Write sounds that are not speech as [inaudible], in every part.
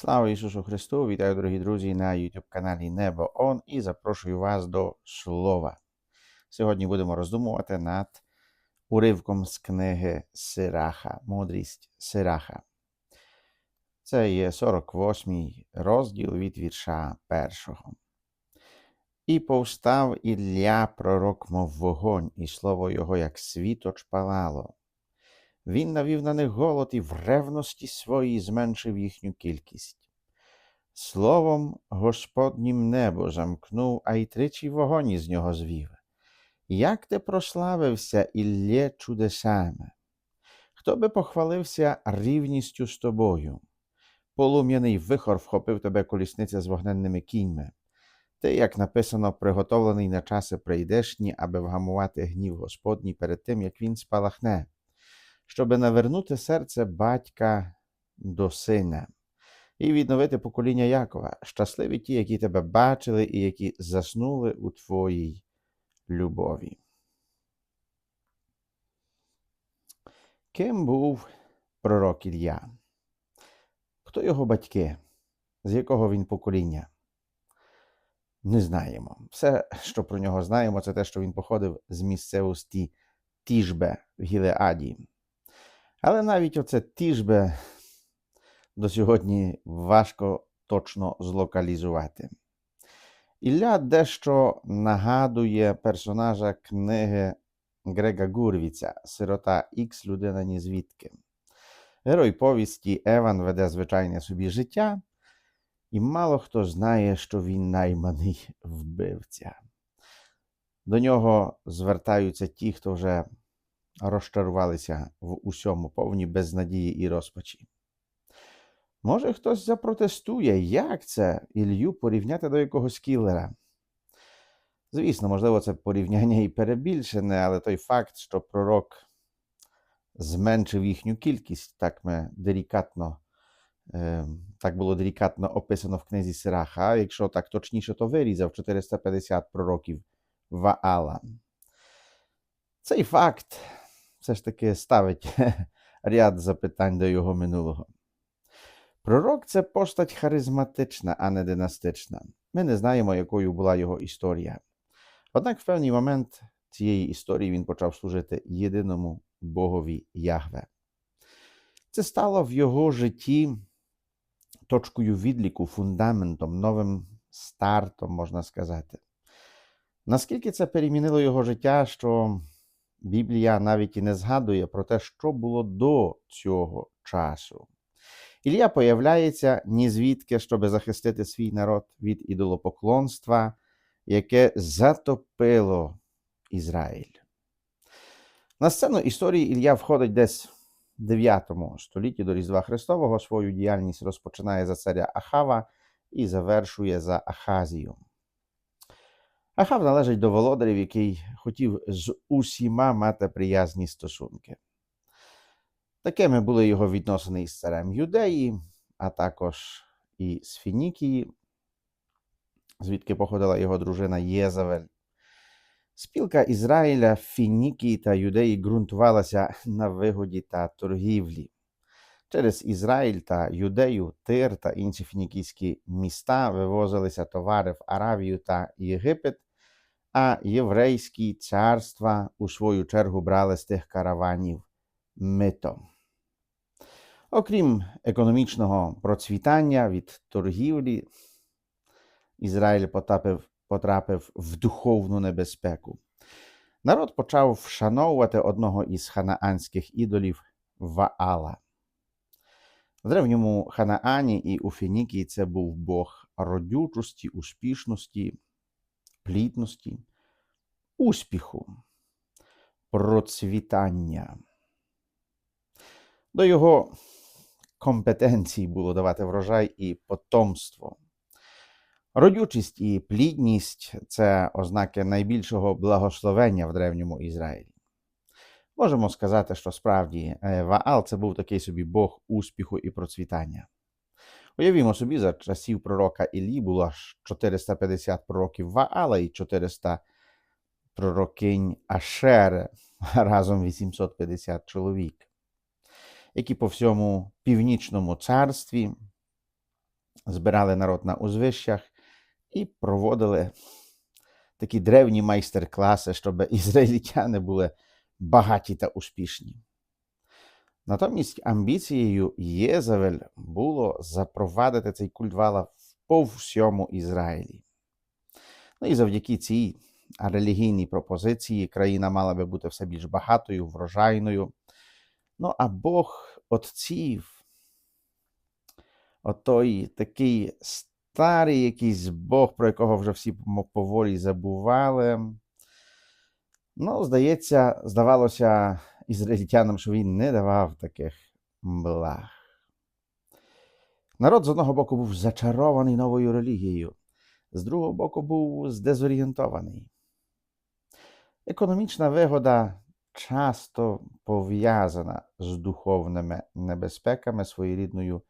Слава Ісусу Христу! Вітаю, дорогі друзі, на YouTube каналі Небо Он і запрошую вас до Слова. Сьогодні будемо роздумувати над уривком з книги Сираха, Мудрість Сираха. Це є 48-й розділ від вірша першого. І повстав Ілля, пророк, мов вогонь, і слово його, як світоч палало. Він навів на них голод і в ревності своїй зменшив їхню кількість. Словом Господнім небо замкнув, а й тричі вогонь із нього звів. Як ти прославився, Іллє, чудесами? Хто би похвалився рівністю з тобою? Полум'яний вихор вхопив тебе колісниця з вогненними кіньми. Ти, як написано, приготовлений на часи прийдешні, аби вгамувати гнів Господній перед тим, як він спалахне щоби навернути серце батька до сина і відновити покоління Якова, щасливі ті, які тебе бачили і які заснули у твоїй любові. Ким був пророк Ілля? Хто його батьки? З якого він покоління? Не знаємо. Все, що про нього знаємо, це те, що він походив з місцевості Тіжбе в Гілеаді. Але навіть оце тіжбе до сьогодні важко точно злокалізувати. Ілля дещо нагадує персонажа книги Грега Гурвіця Сирота Ікс людина ні звідки. Герой повісті Еван веде звичайне собі життя, і мало хто знає, що він найманий вбивця. До нього звертаються ті, хто вже розчарувалися в усьому, повні безнадії і розпачі. Може, хтось запротестує, як це Ілью порівняти до якогось кілера? Звісно, можливо, це порівняння і перебільшене, але той факт, що пророк зменшив їхню кількість, так ми делікатно, е, так було делікатно описано в книзі Сираха, якщо так точніше, то вирізав 450 пророків Ваала. Цей факт все ж таки ставить [laughs] ряд запитань до його минулого. Пророк це постать харизматична, а не династична. Ми не знаємо, якою була його історія. Однак в певний момент цієї історії він почав служити єдиному Богові Ягве. Це стало в його житті точкою відліку, фундаментом, новим стартом, можна сказати. Наскільки це перемінило його життя, що Біблія навіть і не згадує про те, що було до цього часу. Ілля появляється ні звідки, щоби захистити свій народ від ідолопоклонства, яке затопило Ізраїль. На сцену історії Ілля входить десь в 9 столітті до Різдва Христового. Свою діяльність розпочинає за царя Ахава і завершує за Ахазію. Ахав належить до володарів, який хотів з усіма мати приязні стосунки. Такими були його відносини із царем Юдеї, а також і з Фінікії, звідки походила його дружина Єзавель. Спілка Ізраїля, Фінікії та Юдеї ґрунтувалася на вигоді та торгівлі. Через Ізраїль та Юдею, Тир та інші фінікійські міста вивозилися товари в Аравію та Єгипет, а єврейські царства у свою чергу брали з тих караванів мито. Окрім економічного процвітання від торгівлі, Ізраїль потрапив, потрапив в духовну небезпеку. Народ почав вшановувати одного із ханаанських ідолів Ваала. В древньому Ханаані і у Фінікії це був Бог родючості, успішності, плідності, успіху, процвітання. До його компетенції було давати врожай і потомство. Родючість і плідність це ознаки найбільшого благословення в древньому Ізраїлі. Можемо сказати, що справді е, Ваал це був такий собі Бог успіху і процвітання. Уявімо собі, за часів пророка Іллі було аж 450 пророків Ваала і 400 пророкинь Ашери, [laughs] разом 850 чоловік, які по всьому північному царстві збирали народ на узвищах і проводили такі древні майстер-класи, щоб ізраїльтяни були багаті та успішні. Натомість амбіцією Єзавель було запровадити цей культ вала по всьому Ізраїлі. Ну і завдяки цій релігійній пропозиції країна мала би бути все більш багатою, врожайною. Ну, а Бог отців, отой такий старий якийсь Бог, про якого вже всі поволі забували. Ну, здається, здавалося ізраїльтянам, що він не давав таких благ. Народ з одного боку був зачарований новою релігією, з другого боку був здезорієнтований. Економічна вигода часто пов'язана з духовними небезпеками, своєрідною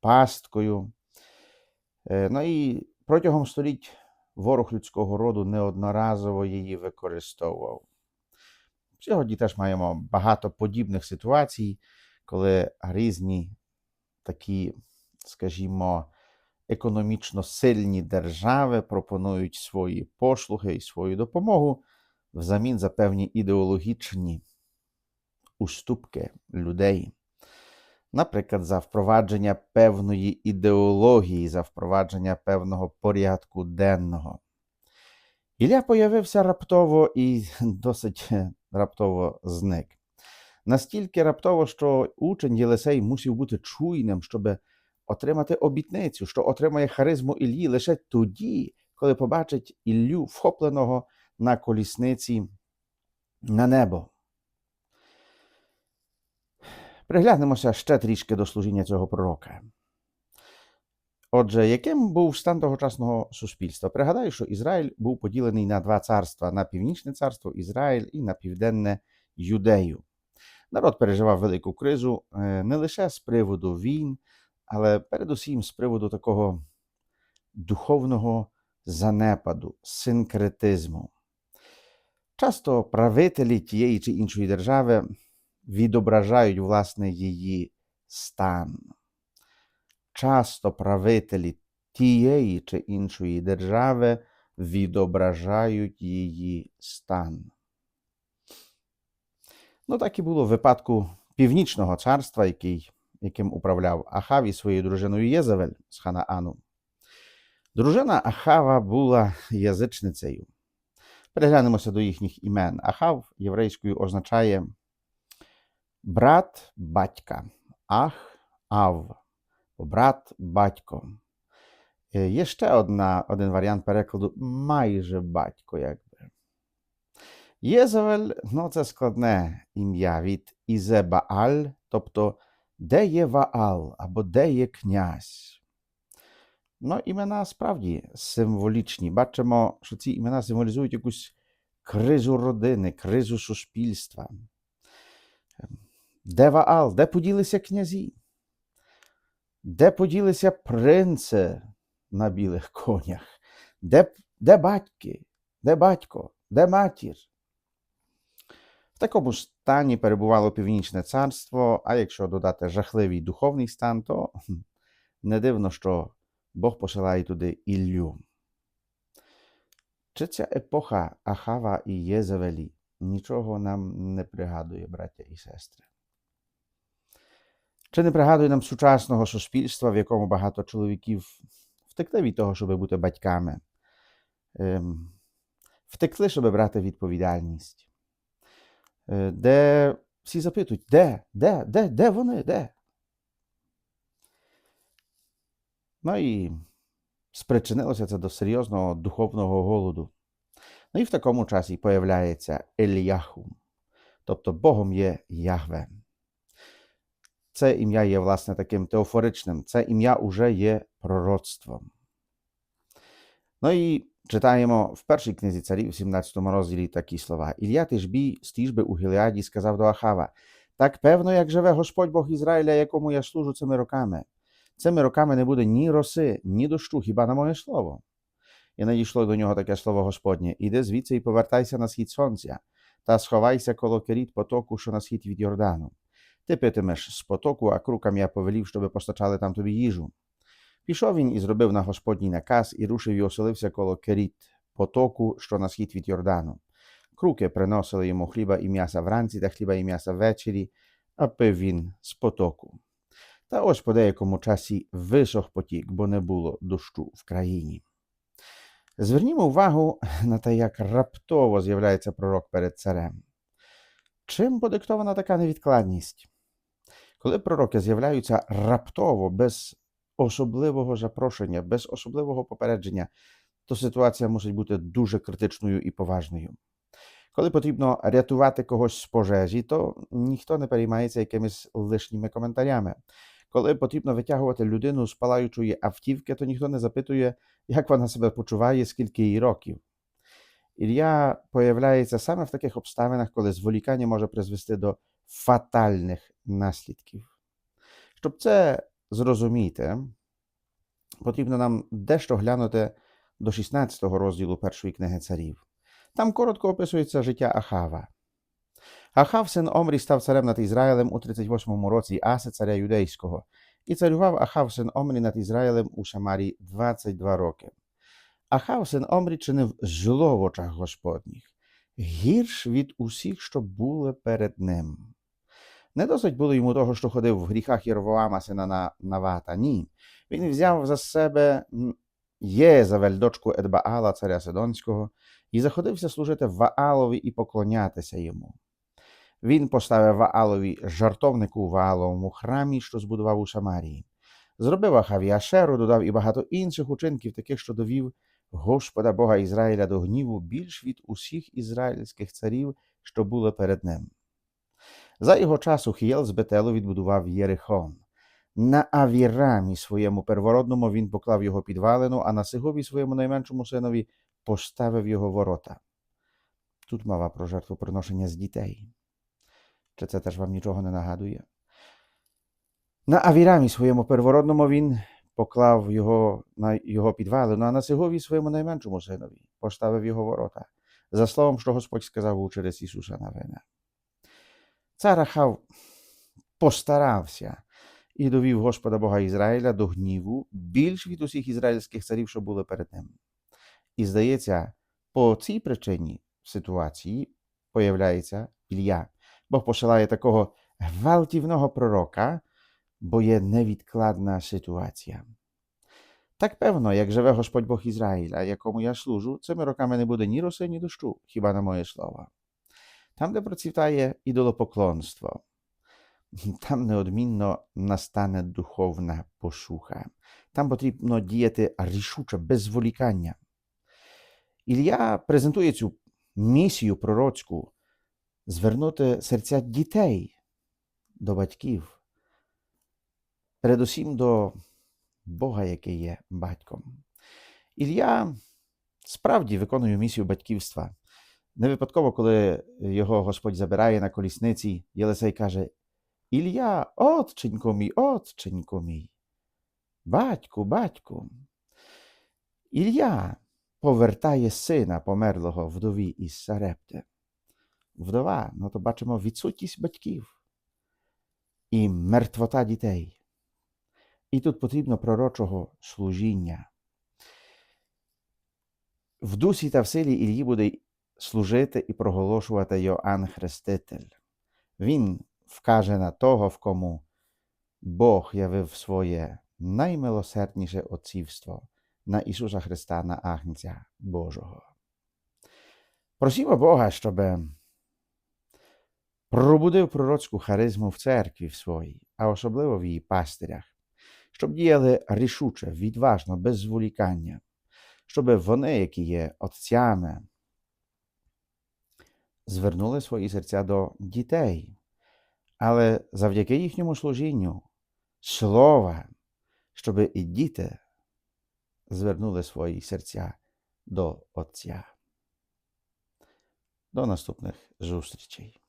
пасткою. Е, Ну і протягом століть ворог людського роду неодноразово її використовував. Сьогодні теж маємо багато подібних ситуацій, коли різні такі, скажімо, економічно сильні держави пропонують свої послуги і свою допомогу взамін за певні ідеологічні уступки людей. Наприклад, за впровадження певної ідеології, за впровадження певного порядку денного. Ілля появився раптово і [laughs] досить раптово зник. Настільки раптово, що учень Єлисей мусив бути чуйним, щоб отримати обітницю, що отримає харизму Іллі лише тоді, коли побачить Іллю вхопленого на колісниці на небо. Приглянемося ще трішки до служіння цього пророка. Отже, яким був стан тогочасного суспільства? Пригадаю, що Ізраїль був поділений на два царства: на північне царство Ізраїль і на південне Юдею. Народ переживав велику кризу е, не лише з приводу війн, але передусім з приводу такого духовного занепаду, синкретизму. Часто правителі тієї чи іншої держави відображають власне її стан. Часто правителі тієї чи іншої держави відображають її стан. Ну, так і було в випадку Північного царства, який, яким управляв Ахав і своєю дружиною Єзавель з Ханаану. Дружина Ахава була язичницею. Переглянемося до їхніх імен. Ахав єврейською означає брат батька, ах, ав, брат батько. Е, Є ще одна, один варіант перекладу майже батько, якби. Єзавель, ну це складне ім'я від Ізебааль, тобто де є Ваал або де є князь. Ну, імена справді символічні. Бачимо, що ці імена символізують якусь кризу родини, кризу суспільства. Де Ваал, де поділися князі? Де поділися принци на білих конях? Де, де батьки? Де батько? Де матір? В такому стані перебувало Північне царство, а якщо додати жахливий духовний стан, то не дивно, що Бог посилає туди Іллю. Чи ця епоха Ахава і Єзавелі нічого нам не пригадує, браття і сестри? Чи не пригадує нам сучасного суспільства, в якому багато чоловіків втекли від того, щоб бути батьками, ем, втекли, щоб брати відповідальність, е, де всі запитують, де, де, де, де вони, де? Ну і спричинилося це до серйозного духовного голоду. Ну і в такому часі появляється Еліяху, тобто Богом є Яхве. Це ім'я є, власне, таким теофоричним, це ім'я уже є пророцтвом. Ну і читаємо в першій книзі царів, у 17 розділі такі слова. Ілля Тишбій з тіжби у Гілеаді сказав до Ахава: Так певно, як живе Господь Бог Ізраїля, якому я служу цими роками. Цими роками не буде ні роси, ні дощу, хіба на моє слово. І надійшло до нього таке слово Господнє: Іди звідси і повертайся на схід сонця, та сховайся коло керіт потоку, що на схід від Йордану. Ти питимеш з потоку, а крукам я повелів, щоби постачали там тобі їжу. Пішов він і зробив на Господній наказ, і рушив і оселився коло Керіт, потоку, що на схід від Йордану. Круки приносили йому хліба і м'яса вранці та хліба і м'яса ввечері, а пив він з потоку. Та ось по деякому часі висох потік, бо не було дощу в країні. Звернімо увагу на те, як раптово з'являється пророк перед царем. Чим подиктована така невідкладність? Коли пророки з'являються раптово, без особливого запрошення, без особливого попередження, то ситуація мусить бути дуже критичною і поважною. Коли потрібно рятувати когось з пожежі, то ніхто не переймається якимись лишніми коментарями. Коли потрібно витягувати людину з палаючої автівки, то ніхто не запитує, як вона себе почуває, скільки їй років. Ілля появляється саме в таких обставинах, коли зволікання може призвести до фатальних наслідків. Щоб це зрозуміти, потрібно нам дещо глянути до 16 розділу першої книги царів. Там коротко описується життя Ахава. Ахав, син Омрі, став царем над Ізраїлем у 38 році Аси, царя юдейського, і царював Ахав, син Омрі над Ізраїлем у Шамарі 22 роки. Ахав, син Омрі, чинив зло в очах Господніх, гірш від усіх, що були перед ним. Не досить було йому того, що ходив в гріхах Єрвоама, сина на Навата. Ні. Він взяв за себе Єзавель, дочку Едбаала, царя Сидонського, і заходився служити Ваалові і поклонятися йому. Він поставив Ваалові жартовнику у Вааловому храмі, що збудував у Самарії. Зробив Ахаві Ашеру, додав і багато інших учинків, таких, що довів Господа Бога Ізраїля до гніву більш від усіх ізраїльських царів, що були перед ним. За його часу Хієл з Бетелу відбудував Єрихон. На Авірамі своєму первородному він поклав його підвалину, а на Сигові своєму найменшому синові поставив його ворота. Тут мова про жертвоприношення з дітей. Чи це теж вам нічого не нагадує? На Авірамі своєму первородному він поклав його на його підвалину, а на Сигові своєму найменшому синові поставив його ворота, за словом, що Господь сказав у через Ісуса Навина. Цар Ахав постарався і довів Господа Бога Ізраїля до гніву більш від усіх ізраїльських царів, що були перед ним. І здається, по цій причині ситуації появляється Ілля. Бог посилає такого гвалтівного пророка, бо є невідкладна ситуація. Так певно, як живе Господь Бог Ізраїля, якому я служу, цими роками не буде ні роси, ні дощу, хіба на моє слово. Там, де процвітає ідолопоклонство, там неодмінно настане духовна пошуха. Там потрібно діяти рішуче, без зволікання. Ілля презентує цю місію пророцьку звернути серця дітей до батьків, передусім до Бога, який є батьком. Ілля справді виконує місію батьківства. Не випадково, коли його Господь забирає на колісниці, Єлисей каже: Ілля, отченько мій, отченько мій. Батьку, батьку. Ілля повертає сина померлого вдові із Сарепти. Вдова, ну то бачимо відсутність батьків і мертвота дітей. І тут потрібно пророчого служіння. В дусі та в силі Іллі буде служити і проголошувати Йоанн Хреститель. Він вкаже на того, в кому Бог явив своє наймилосердніше отцівство на Ісуса Христа, на Агнця Божого. Просімо Бога, щоб пробудив пророцьку харизму в церкві в своїй, а особливо в її пастирях, щоб діяли рішуче, відважно, без зволікання, щоб вони, які є отцями, звернули свої серця до дітей, але завдяки їхньому служінню, слова, щоб і діти звернули свої серця до Отця. До наступних зустрічей.